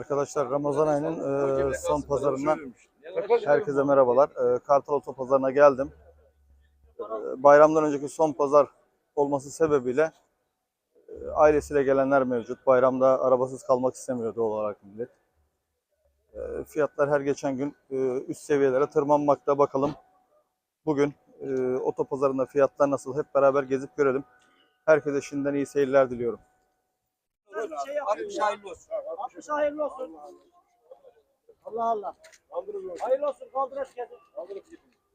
Arkadaşlar Ramazan ayının e, son pazarından herkese merhabalar. E, Kartal Otopazarı'na geldim. E, bayramdan önceki son pazar olması sebebiyle e, ailesiyle gelenler mevcut. Bayramda arabasız kalmak istemiyor doğal olarak millet. E, fiyatlar her geçen gün e, üst seviyelere tırmanmakta. Bakalım bugün e, otopazarında fiyatlar nasıl hep beraber gezip görelim. Herkese şimdiden iyi seyirler diliyorum. şey ya. hayırlı olsun. 60 hayırlı olsun. Allah Allah. Hayırlı olsun kaldır eşkezi.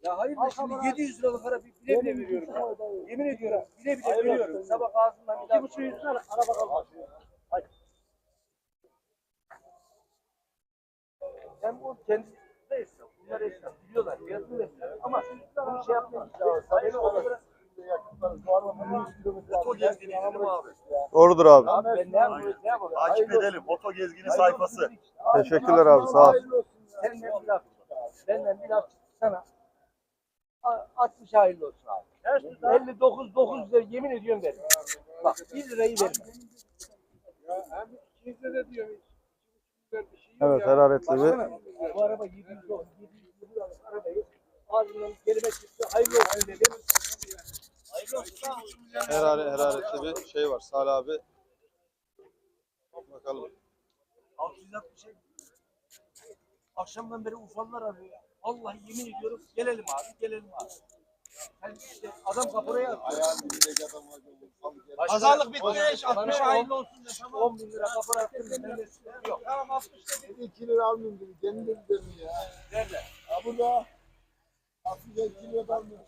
Ya hayır da şimdi kamera. 700 lira para bile bile veriyorum. ya. Yemin ediyorum bile bile veriyorum. Sabah ağzından bir İki daha. buçuk yüzüne araba kalmaz. Hadi. Sen bu kendi de esnaf. Bunlar esnaf. Biliyorlar. Fiyatını da biliyorlar. Ama bunu şey yapmayın. Sabah olarak. Oto gezgini dedim abi. Doğrudur abi. Abi ben ne yapayım? Ne yapayım? Takip edelim. Oto gezgini sayfası. Teşekkürler abi sağ ol. Senden bir laf. Benden bir laf sana. A- 60 hayırlı olsun abi. 59 9 lira yemin ediyorum verin. Bak 1 lirayı verme. Evet hararetli bir bu araba 700 oldu. 700 liralık arabayı ağzından kelime çıktı. Hayırlı olsun dedim. Herare, hararetli bir şey var. Salih abi. Bakalım. 660 Akşamdan beri ufalılar arıyor ya. Vallahi yemin ediyorum gelelim abi gelelim abi. Sen işte adam kaporaya atıyor. Pazarlık bitmiş. Bana 60 on- hayırlı olsun. 10 bin lira kapora attım ben de yok. Tamam 60 dedi. 2 lira almayayım dedi. Kendi de dedim ya. Nerede? Ha burada. 60 2 lira almıyorum.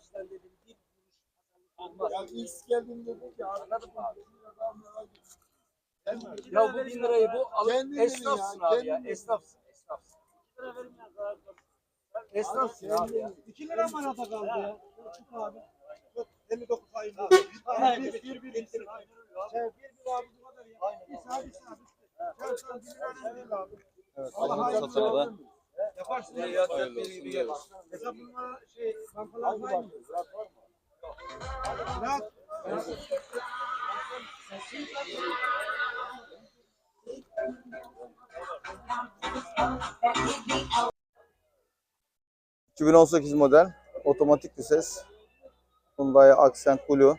Olmaz. Ya ilk geldim dedi ki anladım abi. 2 lira almıyorum. Ya bu bin lirayı bu Kendin dedin esnafsın ya, abi ya. kendin. Esnafsın. Esnafsın. Esnafsın abi ya. 2 lira manata kaldı ya. Çık abi. 59 hayırlı Aynen. Bir bir bir. Sen bir bir abi bu kadar ya. Bir saat bir saat. Sen sen bir lira değil abi. Evet, Allah hayırlı da Yaparsın. Ne ya, dört bin gibi gelir. Hesap numara şey bankalar var mı? Bırak. 2018 model otomatik vites Hyundai Accent Blue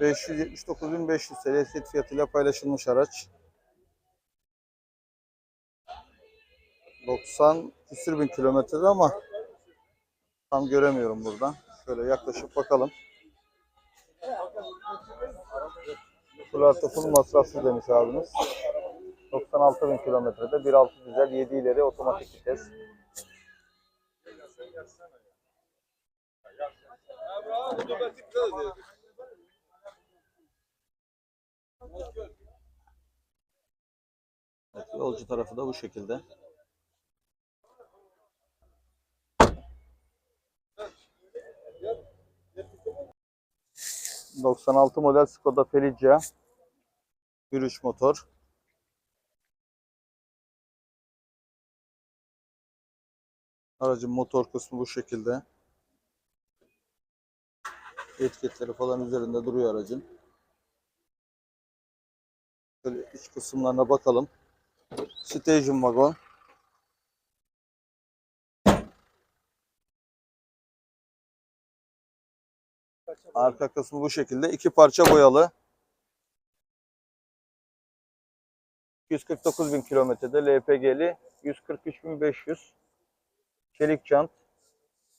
579.500 TL set fiyatıyla paylaşılmış araç. 90 küsür bin kilometrede ama tam göremiyorum buradan. Şöyle yaklaşıp bakalım. Full artı full masrafsız demiş abimiz. 96 bin kilometrede 1.6 dizel 7 ileri otomatik vites. Evet, yolcu tarafı da bu şekilde. ...96 model Skoda Felicia... ...1.3 motor... Aracın motor kısmı bu şekilde. Etiketleri falan üzerinde duruyor aracın. Şöyle iç kısımlarına bakalım. Station wagon. Arka kısmı bu şekilde. iki parça boyalı. 249 bin kilometrede LPG'li 143.500 çelik jant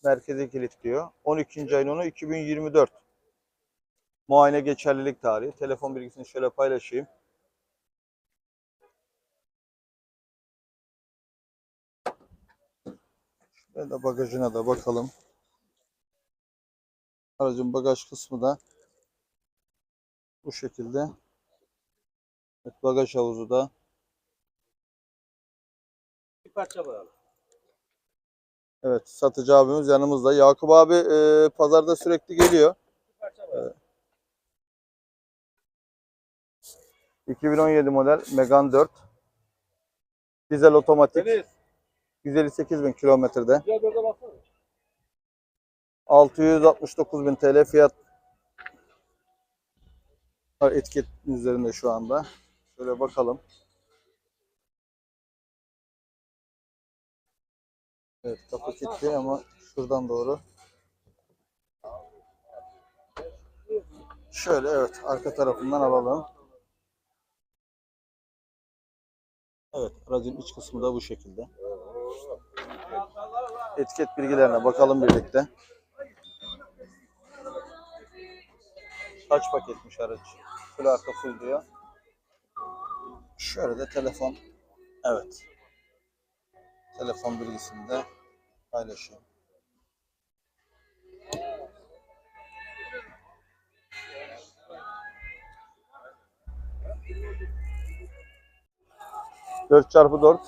merkezi kilit diyor. 12. ayın 10'u 2024. Muayene geçerlilik tarihi. Telefon bilgisini şöyle paylaşayım. Şöyle bagajına da bakalım. Aracın bagaj kısmı da bu şekilde. Evet, bagaj havuzu da Bir parça var. Evet, satıcı abimiz yanımızda. Yakup abi e, pazarda sürekli geliyor. Bir parça var. 2017 model Megane 4. Dizel otomatik. Deniz. 158 bin kilometrede. Baksana. 669 bin TL fiyat etiketin üzerinde şu anda. Şöyle bakalım. Evet kapı kilitli ama şuradan doğru. Şöyle evet arka tarafından alalım. Evet aracın iç kısmı da bu şekilde. Etiket bilgilerine bakalım birlikte. Kaç paketmiş araç? Full arka full diyor. Şöyle de telefon. Evet. Telefon bilgisini de paylaşıyorum. Dört çarpı dört.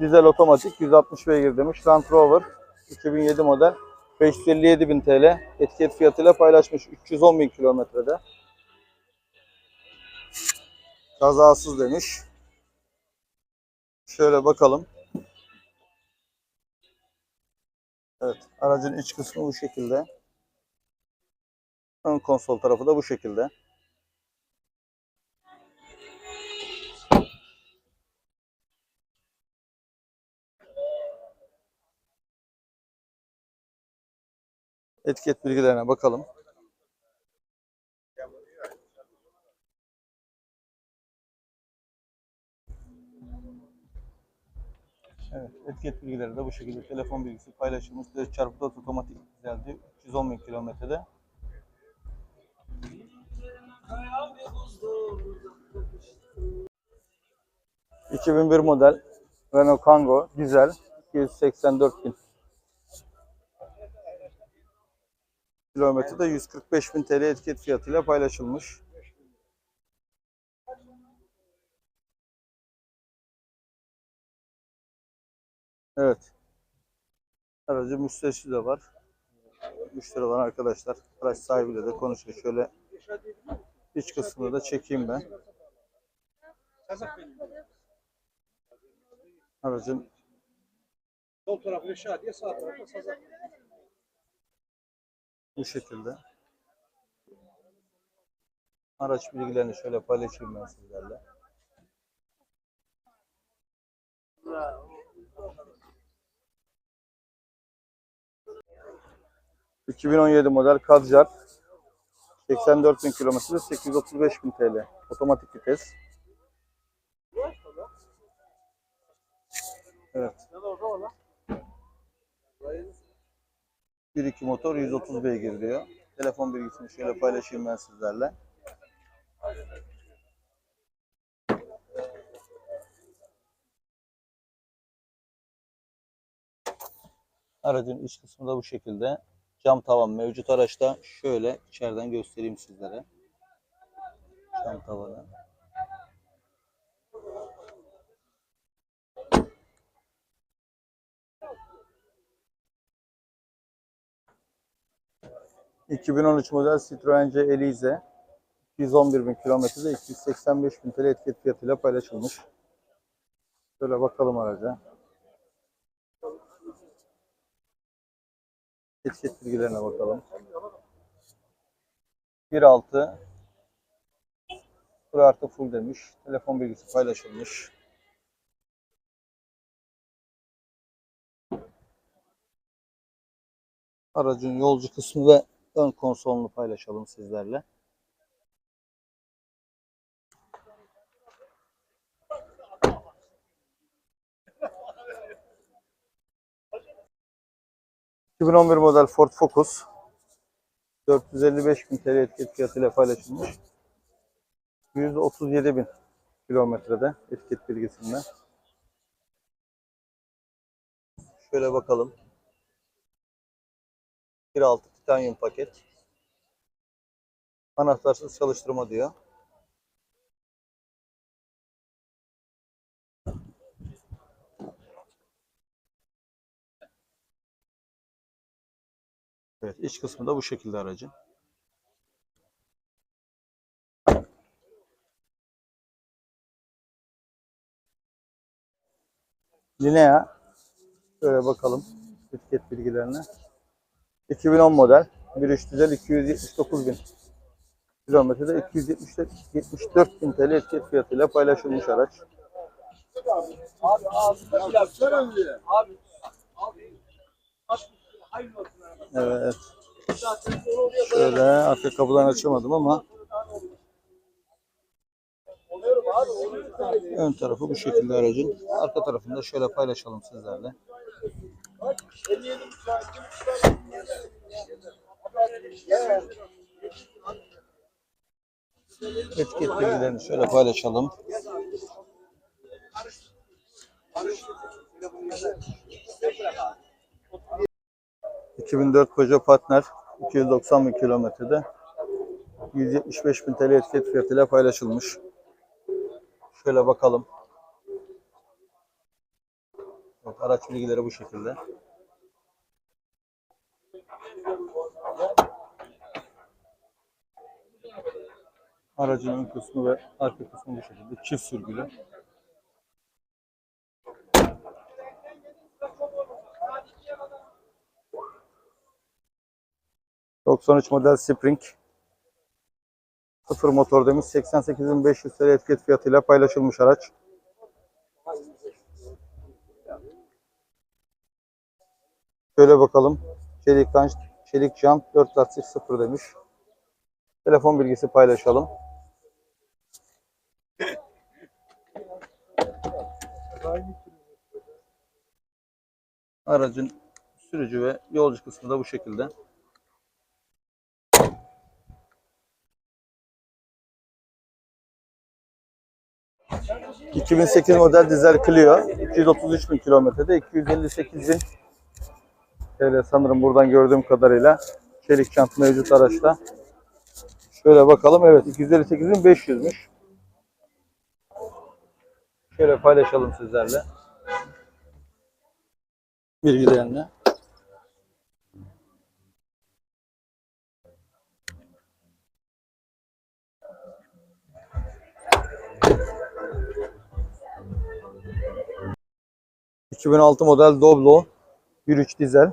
Dizel otomatik 160 beygir demiş. Land Rover 2007 model 557 bin TL. Etiket fiyatıyla paylaşmış 310 bin kilometrede. Kazasız demiş. Şöyle bakalım. Evet, aracın iç kısmı bu şekilde. Ön konsol tarafı da bu şekilde. Etiket bilgilerine bakalım. Evet, etiket bilgileri de bu şekilde. Telefon bilgisi paylaşılmış. 4 çarpı 4 otomatik dizeldi. 310 bin kilometrede. ...2001 model Renault Kangoo dizel 284 bin kilometrede 145 bin TL etiket fiyatıyla paylaşılmış. Evet. Aracı müşterisi de var. Müşteri olan arkadaşlar. Araç sahibiyle de konuşuyor. Şöyle iç kısmını da çekeyim ben. Aracın Sol tarafı Reşadiye, sağ tarafı Sazak. Bu şekilde. Araç bilgilerini şöyle paylaşayım ben sizlerle. ...2017 model Kadjar... ...84 bin kilometre, 835 bin TL... ...otomatik vites. Evet. 1.2 motor 130 beygir diyor. Telefon bilgisini şöyle paylaşayım ben sizlerle. Aracın iç kısmı da bu şekilde. Cam tavan mevcut araçta. Şöyle içeriden göstereyim sizlere. Cam tavanı. ...2013 model Citroen C Elize... ...211 bin kilometrede 285 bin TL etiket fiyatıyla paylaşılmış. Şöyle bakalım araca. Etiket bilgilerine bakalım. 1.6 Full artı full demiş. Telefon bilgisi paylaşılmış. Aracın yolcu kısmı ve ön konsolunu paylaşalım sizlerle. ...2011 model Ford Focus... ...455 bin TL etiket fiyatıyla paylaşılmış. %37 bin kilometrede etiket bilgisinde. Şöyle bakalım. 1.6 titanyum paket. Anahtarsız çalıştırma diyor. Evet, iç kısmı da bu şekilde aracın. Linea. Şöyle bakalım etiket bilgilerine. 2010 model. 1.3 dizel 279 bin kilometrede 274 74 bin TL etiket fiyatıyla paylaşılmış araç. Abi ağzında bir laf çıkar. Abi. Abi. 60 lira hayırlı olsun araba. Evet. Şöyle arka kapıdan açamadım ama ön tarafı bu şekilde aracın. Arka tarafını da şöyle paylaşalım sizlerle. Bilgilerini şöyle paylaşalım. ...2004 Peugeot Partner 290 bin kilometrede 175 bin TL etiket fiyatıyla paylaşılmış. Şöyle bakalım. Evet, araç bilgileri bu şekilde. Aracın ön kısmı ve arka kısmı bu şekilde. Çift sürgülü. ...93 model Spring... ...sıfır motor demiş... ...88.500 TL etiket fiyatıyla paylaşılmış araç. Şöyle bakalım. Çelik çelik jant, 4 lastik sıfır demiş. Telefon bilgisi paylaşalım. Aracın sürücü ve yolcu kısmı da bu şekilde. ...2008 model dizel Clio... ...233 bin kilometrede... ...258 bin TL sanırım buradan gördüğüm kadarıyla... ...çelik çant mevcut araçta. Şöyle bakalım. Evet 258.500'müş. Şöyle paylaşalım sizlerle. Bilgilerini. ...2006 model Doblo 1.3 dizel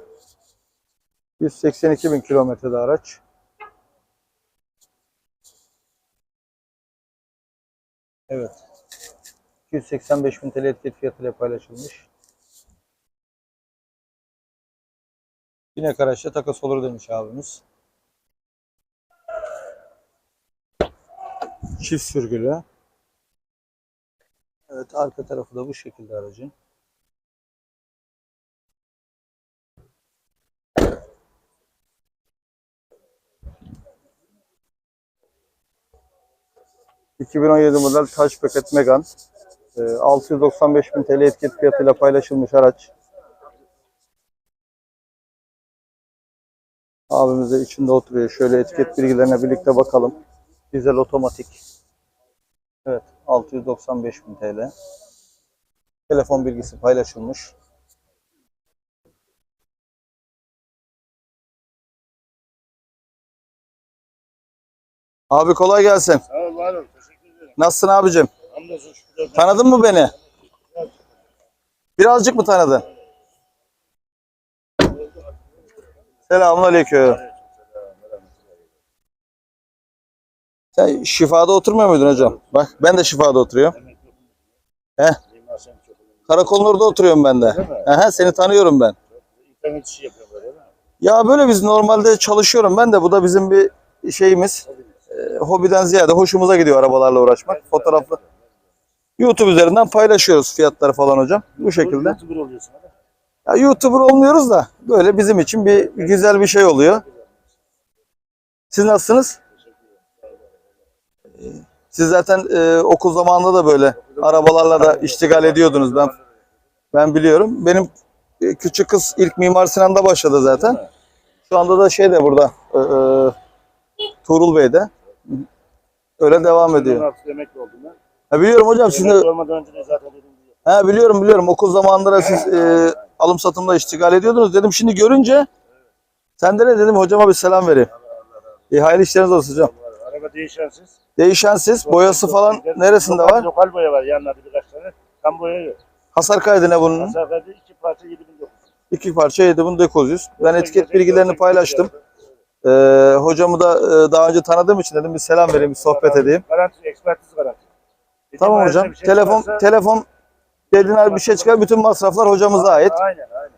182 bin kilometrede araç. Evet. 285 bin TL etiket fiyatıyla paylaşılmış. Yine araçla takas olur demiş abimiz. Çift sürgülü. Evet arka tarafı da bu şekilde aracın. ...2017 model Touch Packet Megane. Ee, 695 bin TL etiket fiyatıyla paylaşılmış araç. Abimiz de içinde oturuyor. Şöyle etiket bilgilerine birlikte bakalım. Dizel otomatik. Evet 695 bin TL. Telefon bilgisi paylaşılmış. Abi kolay gelsin. Sağ ol var ol. Teşekkür ederim. Nasılsın abicim? Hamdolsun şükürler. Tanıdın mı beni? Birazcık mı tanıdın? Selamünaleyküm. Sen şifada oturmuyor muydun hocam? Bak ben de şifada oturuyorum. He, Mimar sen çok önemli. karakolun orada oturuyorum ben de. Aha, seni tanıyorum ben. İnternet işi yapıyorlar değil mi? Ya böyle biz normalde çalışıyorum ben de. Bu da bizim bir şeyimiz. Ee, hobiden ziyade hoşumuza gidiyor arabalarla uğraşmak. Fotoğrafla. YouTube üzerinden paylaşıyoruz fiyatları falan hocam. Bu şekilde. YouTuber oluyorsun hadi. Ya YouTuber olmuyoruz da böyle bizim için bir güzel bir şey oluyor. Siz nasılsınız? Ee, Siz zaten e, okul zamanında da böyle arabalarla da iştigal ediyordunuz. Ben ben biliyorum. Benim e, küçük kız ilk Mimar Sinan'da başladı zaten. Şu anda da şey de burada. e, e, Tuğrul Bey'de. Öyle devam ediyor. 16 emekli oldum ben. Ha, biliyorum hocam Emekli olmadan önce de zaten dedim He biliyorum biliyorum okul zamanında da siz e, alım satımda iştigal ediyordunuz. Dedim şimdi görünce sen de ne dedim hocama bir selam vereyim. İyi hayırlı işleriniz olsun hocam. Araba değişensiz. Değişensiz boyası falan neresinde var? Lokal boya var yanlarda birkaç tane. Tam boya yok. Hasar kaydı ne bunun? Mesafede iki parça 7900. İki parça 7900. Ben etiket bilgilerini paylaştım. Ee, hocamı da e, daha önce tanıdığım için dedim bir selam vereyim, bir sohbet edeyim. Garanti, ekspertiz garanti. Tamam hocam. şey telefon çıkarsa- telefon dediğin bir şey çıkar. Bütün masraflar hocamıza ait. Aynen aynen.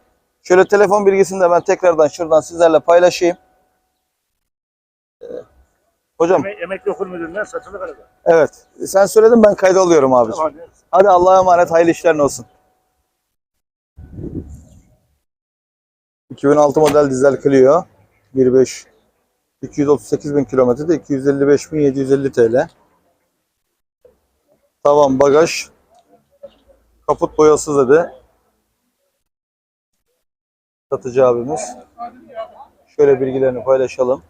Şöyle telefon bilgisini de ben tekrardan şuradan sizlerle paylaşayım. Ee, hocam Emek, emekli okul müdüründen satılık araba. evet. Sen söyledin ben kayda alıyorum abiciğim. Tamam. Hadi Allah'a emanet hayırlı işlerin olsun. 2006 model dizel Clio 1.5 238 bin kilometrede 255.750 TL. Tavan bagaj kaput boyasız dedi. Satıcı abimiz. Şöyle bilgilerini paylaşalım.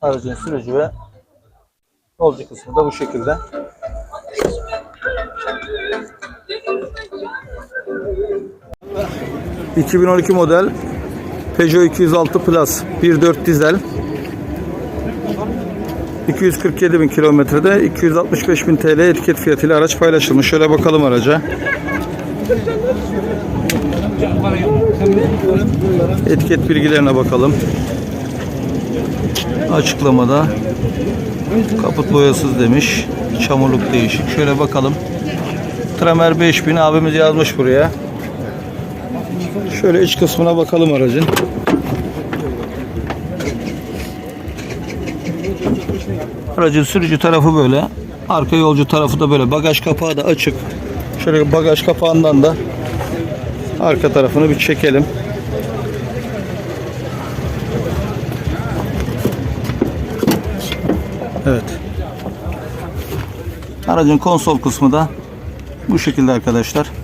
Aracın sürücü ve yolcu kısmı da bu şekilde. ...2012 model Peugeot 206 Plus 1.4 dizel 247 bin kilometrede 265 bin TL etiket fiyatıyla araç paylaşılmış. Şöyle bakalım araca. Etiket bilgilerine bakalım. Açıklamada kaput boyasız demiş. Çamurluk değişik. Şöyle bakalım. Tramer 5000 abimiz yazmış buraya. Şöyle iç kısmına bakalım aracın. Aracın sürücü tarafı böyle. Arka yolcu tarafı da böyle. Bagaj kapağı da açık. Şöyle bagaj kapağından da arka tarafını bir çekelim. Evet. Aracın konsol kısmı da bu şekilde arkadaşlar.